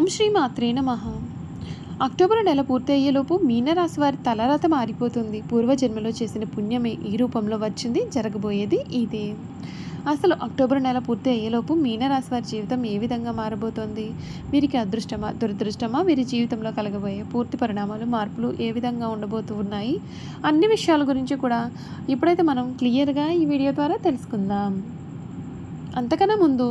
ఓం శ్రీ మాత్రే నమ. అక్టోబర్ నెల పూర్తి అయ్యేలోపు మీనరాశి వారి తలరాత మారిపోతుంది. పూర్వజన్మలో చేసిన పుణ్యమే ఈ రూపంలో వచ్చింది జరగబోయేది ఇదే. అసలు అక్టోబర్ నెల పూర్తి అయ్యేలోపు మీనరాశి వారి జీవితం ఏ విధంగా మారబోతోంది? వీరికి అదృష్టమా దురదృష్టమా? వీరి జీవితంలో కలగబోయే పూర్తి పరిణామాలు మార్పులు ఏ విధంగా ఉండబోతూ ఉన్నాయి? అన్ని విషయాల గురించి కూడా ఇప్పుడైతే మనం క్లియర్గా ఈ వీడియో ద్వారా తెలుసుకుందాం. అంతకన్నా ముందు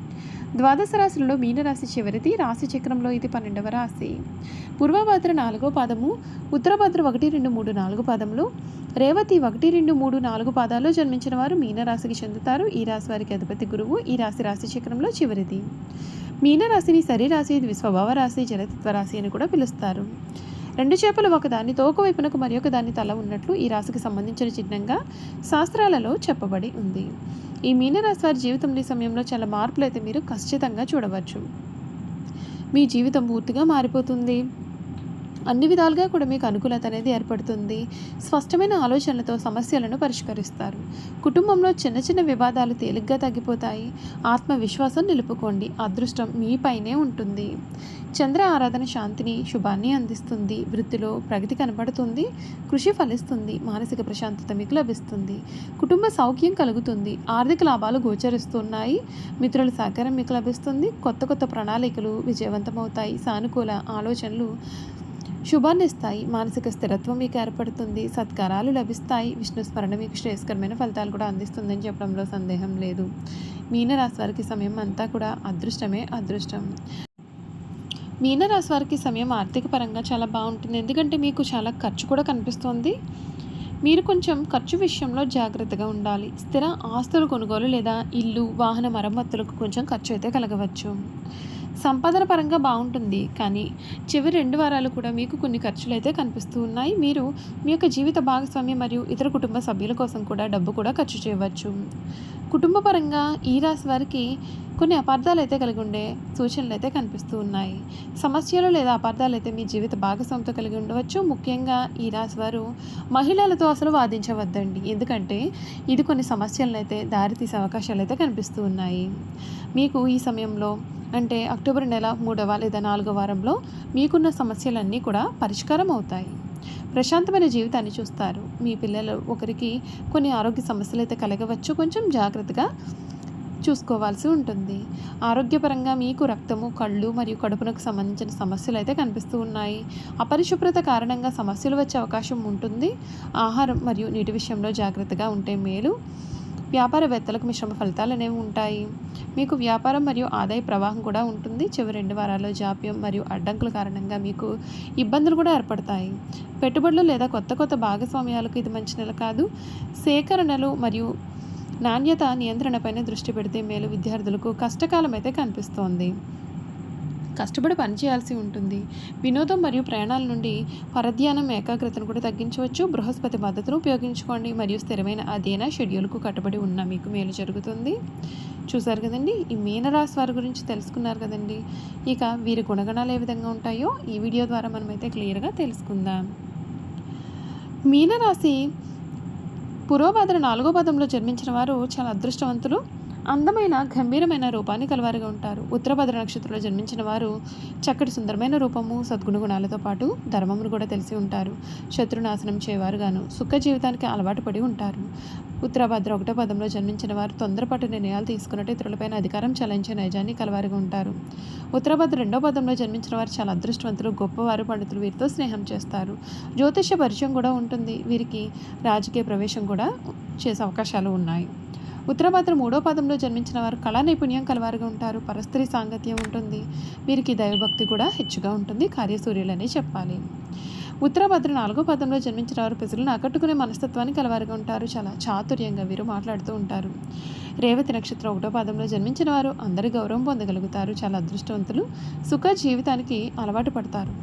ద్వాదశ రాశులలో మీనరాశి చివరిది రాశి చక్రంలో ఇది పన్నెండవ రాశి. పూర్వభద్ర నాలుగో పాదము ఉత్తరభద్ర ఒకటి రెండు మూడు నాలుగు పాదములు రేవతి ఒకటి రెండు మూడు నాలుగు పాదాల్లో జన్మించిన వారు మీనరాశికి చెందుతారు. ఈ రాశి వారికి అధిపతి గురువు ఈ రాశి రాశి చక్రంలో చివరిది. మీనరాశిని శరీరాశి స్వభావ రాశి జలతత్వ రాశి అని కూడా పిలుస్తారు. రెండు చేపలు ఒకదాని తోక వైపునకు మరి ఒకదాని తల ఉన్నట్లు ఈ రాశికి సంబంధించిన చిహ్నంగా శాస్త్రాలలో చెప్పబడి ఉంది. ఈ మీనరాశి వారి జీవితంలో ఈ సమయంలో చాలా మార్పులు అయితే మీరు ఖచ్చితంగా చూడవచ్చు. మీ జీవితం పూర్తిగా మారిపోతుంది. అన్ని విధాలుగా కూడా మీకు అనుకూలత అనేది ఏర్పడుతుంది. స్పష్టమైన ఆలోచనలతో సమస్యలను పరిష్కరిస్తారు. కుటుంబంలో చిన్న చిన్న వివాదాలు తేలిగ్గా తగ్గిపోతాయి. ఆత్మవిశ్వాసం నిలుపుకోండి. అదృష్టం మీపైనే ఉంటుంది. చంద్ర ఆరాధన శాంతిని శుభాన్ని అందిస్తుంది. వృత్తిలో ప్రగతి కనపడుతుంది కృషి ఫలిస్తుంది. మానసిక ప్రశాంతత మీకు లభిస్తుంది. కుటుంబ సౌఖ్యం కలుగుతుంది. ఆర్థిక లాభాలు గోచరిస్తున్నాయి. మిత్రుల సహకారం మీకు లభిస్తుంది. కొత్త కొత్త ప్రణాళికలు విజయవంతమవుతాయి. సానుకూల ఆలోచనలు శుభాన్నిస్తాయి మానసిక స్థిరత్వం మీకు ఏర్పడుతుంది సత్కారాలు లభిస్తాయి విష్ణు స్మరణ మీకు శ్రేయస్కరమైన ఫలితాలు కూడా అందిస్తుందని చెప్పడంలో సందేహం లేదు. మీనరాశి వారికి సమయం అంతా కూడా అదృష్టమే అదృష్టం. మీనరాశి వారికి సమయం ఆర్థిక పరంగా చాలా బాగుంటుంది. ఎందుకంటే మీకు చాలా ఖర్చు కూడా కనిపిస్తుంది. మీరు కొంచెం ఖర్చు విషయంలో జాగ్రత్తగా ఉండాలి. స్థిర ఆస్తుల కొనుగోలు లేదా ఇల్లు వాహన మరమ్మతులకు కొంచెం ఖర్చు అయితే కలగవచ్చు. సంపాదన పరంగా బాగుంటుంది కానీ చివరి రెండు వారాలు కూడా మీకు కొన్ని ఖర్చులు అయితే కనిపిస్తూ ఉన్నాయి. మీరు మీ యొక్క జీవిత భాగస్వామి మరియు ఇతర కుటుంబ సభ్యుల కోసం కూడా డబ్బు కూడా ఖర్చు చేయవచ్చు. కుటుంబ పరంగా ఈ రాశి వారికి కొన్ని అపార్థాలు అయితే కలిగి ఉండే సూచనలు అయితే కనిపిస్తూ ఉన్నాయి. సమస్యలు లేదా అపార్థాలు అయితే మీ జీవిత భాగస్వామితో కలిగి ఉండవచ్చు. ముఖ్యంగా ఈ రాశి వారు మహిళలతో అసలు వాదించవద్దండి. ఎందుకంటే ఇది కొన్ని సమస్యలను అయితే దారితీసే అవకాశాలు అయితే కనిపిస్తూ ఉన్నాయి. మీకు ఈ సమయంలో అంటే అక్టోబర్ నెల మూడవ లేదా నాలుగవ వారంలో మీకున్న సమస్యలన్నీ కూడా పరిష్కారం అవుతాయి. ప్రశాంతమైన జీవితాన్ని చూస్తారు. మీ పిల్లలు ఒకరికి కొన్ని ఆరోగ్య సమస్యలు అయితే కలగవచ్చు. కొంచెం జాగ్రత్తగా చూసుకోవాల్సి ఉంటుంది. ఆరోగ్యపరంగా మీకు రక్తము కళ్ళు మరియు కడుపునకు సంబంధించిన సమస్యలు అయితే కనిపిస్తూ ఉన్నాయి. అపరిశుభ్రత కారణంగా సమస్యలు వచ్చే అవకాశం ఉంటుంది. ఆహారం మరియు నీటి విషయంలో జాగ్రత్తగా ఉంటే మేలు. వ్యాపారవేత్తలకు మిశ్రమ ఫలితాలు అనేవి ఉంటాయి. మీకు వ్యాపారం మరియు ఆదాయ ప్రవాహం కూడా ఉంటుంది. చివరి రెండు వారాల్లో జాప్యం మరియు అడ్డంకుల కారణంగా మీకు ఇబ్బందులు కూడా ఏర్పడతాయి. పెట్టుబడులు లేదా కొత్త కొత్త భాగస్వామ్యాలకు ఇది మంచి నెల కాదు. సేకరణలు మరియు నాణ్యత నియంత్రణపైన దృష్టి పెడితే మేలు విద్యార్థులకు కష్టకాలం అయితే కనిపిస్తోంది. కష్టపడి పనిచేయాల్సి ఉంటుంది. వినోదం మరియు ప్రయాణాల నుండి పరధ్యానం ఏకాగ్రతను కూడా తగ్గించవచ్చు. బృహస్పతి మద్దతును ఉపయోగించుకోండి. మరియు స్థిరమైన అదేనా షెడ్యూల్కు కట్టుబడి ఉన్న మీకు మేలు జరుగుతుంది. చూసారు కదండి? ఈ మీనరాశి వారి గురించి తెలుసుకున్నారు కదండి? ఇక వీరి గుణగణాలు ఏ విధంగా ఉంటాయో ఈ వీడియో ద్వారా మనమైతే క్లియర్గా తెలుసుకుందాం. మీనరాశి పురోభద్ర నాలుగో పదంలో జన్మించిన వారు చాలా అదృష్టవంతులు. అందమైన గంభీరమైన రూపాన్ని కలవారుగా ఉంటారు. ఉత్తరభద్ర నక్షత్రంలో జన్మించిన వారు చక్కటి సుందరమైన రూపము సద్గుణ గుణాలతో పాటు ధర్మమును కూడా తెలిసి ఉంటారు. శత్రునాశనం చేయవారుగాను సుఖ జీవితానికి అలవాటు పడి ఉంటారు. ఉత్తరభద్ర ఒకటో పదంలో జన్మించిన వారు తొందరపాటు నిర్ణయాలు తీసుకున్నట్టు ఇతరులపైన అధికారం చలించే నైజాన్ని కలవారుగా ఉంటారు. ఉత్తరభద్ర రెండో పదంలో జన్మించిన వారు చాలా అదృష్టవంతులు గొప్పవారు పండితులు వీరితో స్నేహం చేస్తారు. జ్యోతిష్య పరిచయం కూడా ఉంటుంది. వీరికి రాజకీయ ప్రవేశం కూడా చేసే అవకాశాలు ఉన్నాయి. ఉత్తరభద్ర మూడో పదంలో జన్మించిన వారు కళా నైపుణ్యం కలవారుగా ఉంటారు. పరస్త్రీ సాంగత్యం ఉంటుంది. వీరికి దైవభక్తి కూడా హెచ్చుగా ఉంటుంది. కార్యసూర్యులనే చెప్పాలి. ఉత్తరభద్ర నాలుగో పదంలో జన్మించిన వారు ప్రజలను ఆకట్టుకునే మనస్తత్వాన్ని కలవారుగా ఉంటారు. చాలా చాతుర్యంగా వీరు మాట్లాడుతూ ఉంటారు. రేవతి నక్షత్రం ఒకటో పాదంలో జన్మించిన వారు అందరి గౌరవం పొందగలుగుతారు. చాలా అదృష్టవంతులు సుఖ జీవితానికి అలవాటు పడతారు.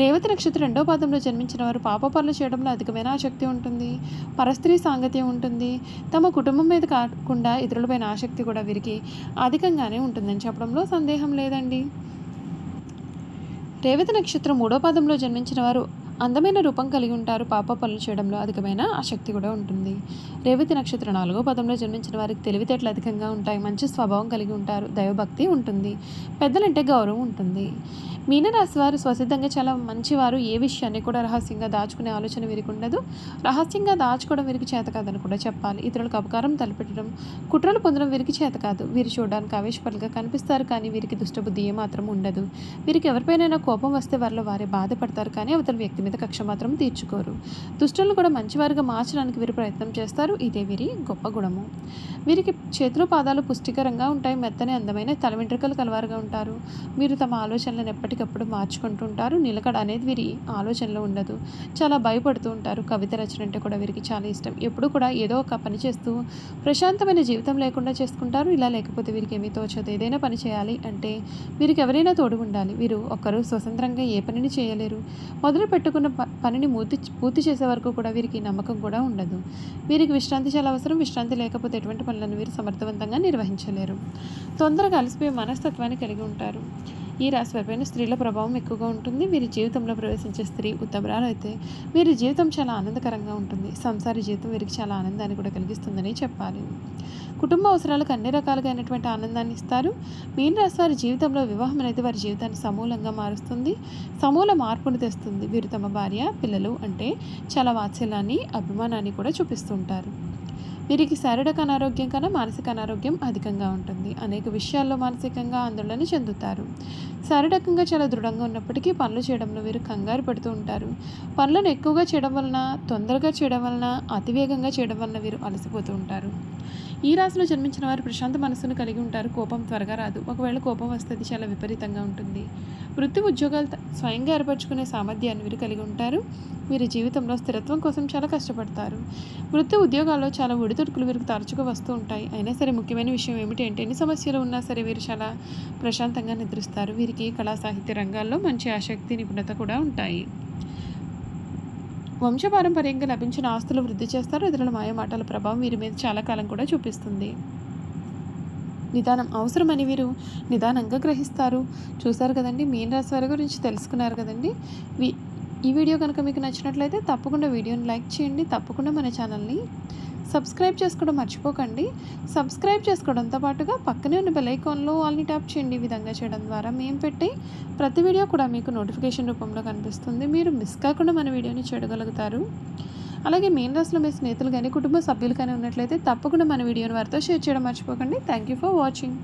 రేవతి నక్షత్రం రెండో పాదంలో జన్మించిన వారు పాప పనులు చేయడంలో అధికమైన ఆసక్తి ఉంటుంది. పరస్త్రీ సాంగత్యం ఉంటుంది. తమ కుటుంబం మీద కాకుండా ఇతరులపైన ఆసక్తి కూడా వీరికి అధికంగానే ఉంటుందని చెప్పడంలో సందేహం లేదండి. రేవతి నక్షత్రం మూడో పాదంలో జన్మించిన వారు అందమైన రూపం కలిగి ఉంటారు పాప పనులు చేయడంలో అధికమైన ఆసక్తి కూడా ఉంటుంది. రేవతి నక్షత్రం నాలుగో పదంలో జన్మించిన వారికి తెలివితేటలు అధికంగా ఉంటాయి. మంచి స్వభావం కలిగి ఉంటారు. దైవభక్తి ఉంటుంది. పెద్దలంటే గౌరవం ఉంటుంది. మీనరాశి వారు స్వసిద్ధంగా చాలా మంచివారు. ఏ విషయాన్ని కూడా రహస్యంగా దాచుకునే ఆలోచన వీరికి ఉండదు. రహస్యంగా దాచుకోవడం వీరికి చేత కాదని కూడా చెప్పాలి. ఇతరులకు అపకారం తలపెట్టడం కుట్రలు పొందడం వీరికి చేత కాదు. వీరు చూడడానికి ఆవేశపరులుగా కనిపిస్తారు కానీ వీరికి దుష్టబుద్ధి ఏమాత్రం ఉండదు. వీరికి ఎవరిపైనైనా కోపం వస్తే వారిలో వారే బాధపడతారు కానీ అవతల వ్యక్తి మీద కక్ష మాత్రం తీర్చుకోరు. దుష్టులను కూడా మంచివారుగా మార్చడానికి వీరు ప్రయత్నం చేస్తారు. ఇదే వీరి గొప్ప గుణము. వీరికి చేతులు పాదాలు పుష్టికరంగా ఉంటాయి. మెత్తని అందమైన తల వెంట్రుకలు కలవారుగా ఉంటారు. వీరు తమ ఆలోచనలను ఎప్పటికప్పుడు మార్చుకుంటూ ఉంటారు. నిలకడ అనేది వీరి ఆలోచనలో ఉండదు. చాలా భయపడుతూ ఉంటారు. కవిత రచన అంటే కూడా వీరికి చాలా ఇష్టం. ఎప్పుడు కూడా ఏదో ఒక పని చేస్తూ ప్రశాంతమైన జీవితం లేకుండా చేసుకుంటారు. ఇలా లేకపోతే వీరికి ఏమీ తోచదు. ఏదైనా పని చేయాలి అంటే వీరికి ఎవరైనా తోడు ఉండాలి వీరు ఒక్కరు స్వతంత్రంగా ఏ పనిని చేయలేరు. మొదలు పెట్టుకు ప- పనిని పూర్తి పూర్తి చేసే వరకు కూడా వీరికి నమ్మకం కూడా ఉండదు. వీరికి విశ్రాంతి చాలా అవసరం విశ్రాంతి లేకపోతే ఎటువంటి పనులను వీరు సమర్థవంతంగా నిర్వహించలేరు. తొందరగా అలసిపోయే మనస్తత్వాన్ని కలిగి ఉంటారు. ఈ రాశివారిపైన స్త్రీల ప్రభావం ఎక్కువగా ఉంటుంది. వీరి జీవితంలో ప్రవేశించే స్త్రీ ఉత్తమరాలు అయితే వీరి జీవితం చాలా ఆనందకరంగా ఉంటుంది. సంసార జీవితం వీరికి చాలా ఆనందాన్ని కూడా కలిగిస్తుందని చెప్పాలి. కుటుంబ అవసరాలకు అన్ని రకాలుగా అయినటువంటి ఆనందాన్ని ఇస్తారు. మీన రాశి వారి జీవితంలో వివాహం అనేది వారి జీవితాన్ని సమూలంగా మారుస్తుంది. సమూల మార్పును తెస్తుంది. వీరు తమ భార్య పిల్లలు అంటే చాలా వాత్సల్యాన్ని అభిమానాన్ని కూడా చూపిస్తుంటారు. వీరికి శారీరక అనారోగ్యం కన్నా మానసిక అనారోగ్యం అధికంగా ఉంటుంది. అనేక విషయాల్లో మానసికంగా ఆందోళన చెందుతారు. శారీరకంగా చాలా దృఢంగా ఉన్నప్పటికీ పనులు చేయడంలో వీరు కంగారు పడుతూ ఉంటారు. పనులను ఎక్కువగా చేయడం వలన తొందరగా చేయడం వలన అతివేగంగా చేయడం వలన వీరు అలసిపోతూ ఉంటారు. ఈ రాశిలో జన్మించిన వారు ప్రశాంత మనసును కలిగి ఉంటారు. కోపం త్వరగా రాదు. ఒకవేళ కోపం వస్తే అది చాలా విపరీతంగా ఉంటుంది. వృత్తి ఉద్యోగాలు స్వయంగా ఏర్పరచుకునే సామర్థ్యాన్ని వీరు కలిగి ఉంటారు. వీరి జీవితంలో స్థిరత్వం కోసం చాలా కష్టపడతారు. వృత్తి ఉద్యోగాల్లో చాలా ఒడిదుడుకులు వీరికి తరచుగా వస్తూ ఉంటాయి. అయినా సరే ముఖ్యమైన విషయం ఏమిటి అంటే ఎన్ని సమస్యలు ఉన్నా సరే వీరు చాలా ప్రశాంతంగా నిద్రిస్తారు. వీరికి కళా సాహిత్య రంగాల్లో మంచి ఆసక్తి నిపుణత కూడా ఉంటాయి. వంశపారంపర్యంగా లభించిన ఆస్తులు వృద్ధి చేస్తారు. ఇతరుల మాయమాటల ప్రభావం వీరి మీద చాలా కాలం కూడా చూపిస్తుంది. నిదానం అవసరమని వీరు నిదానంగా గ్రహిస్తారు. చూశారు కదండి మీన్ రాశి వారి గురించి తెలుసుకున్నారు కదండి. ఈ వీడియో కనుక మీకు నచ్చినట్లయితే తప్పకుండా వీడియోని లైక్ చేయండి. తప్పకుండా మన ఛానల్ని సబ్స్క్రైబ్ చేసుకోవడం మర్చిపోకండి. సబ్స్క్రైబ్ చేసుకోవడంతో పాటుగా పక్కనే ఉన్న బెలైకాన్లో వాళ్ళని ట్యాప్ చేయండి. ఈ విధంగా చేయడం ద్వారా మేము పెట్టే ప్రతి వీడియో కూడా మీకు నోటిఫికేషన్ రూపంలో కనిపిస్తుంది. మీరు మిస్ కాకుండా మన వీడియోని చూడగలుగుతారు. అలాగే మెయిన్ రాశిలో మీ స్నేహితులు కానీ కుటుంబ సభ్యులు కానీ ఉన్నట్లయితే తప్పకుండా మన వీడియోని వారితో షేర్ చేయడం మర్చిపోకండి. Thank you for watching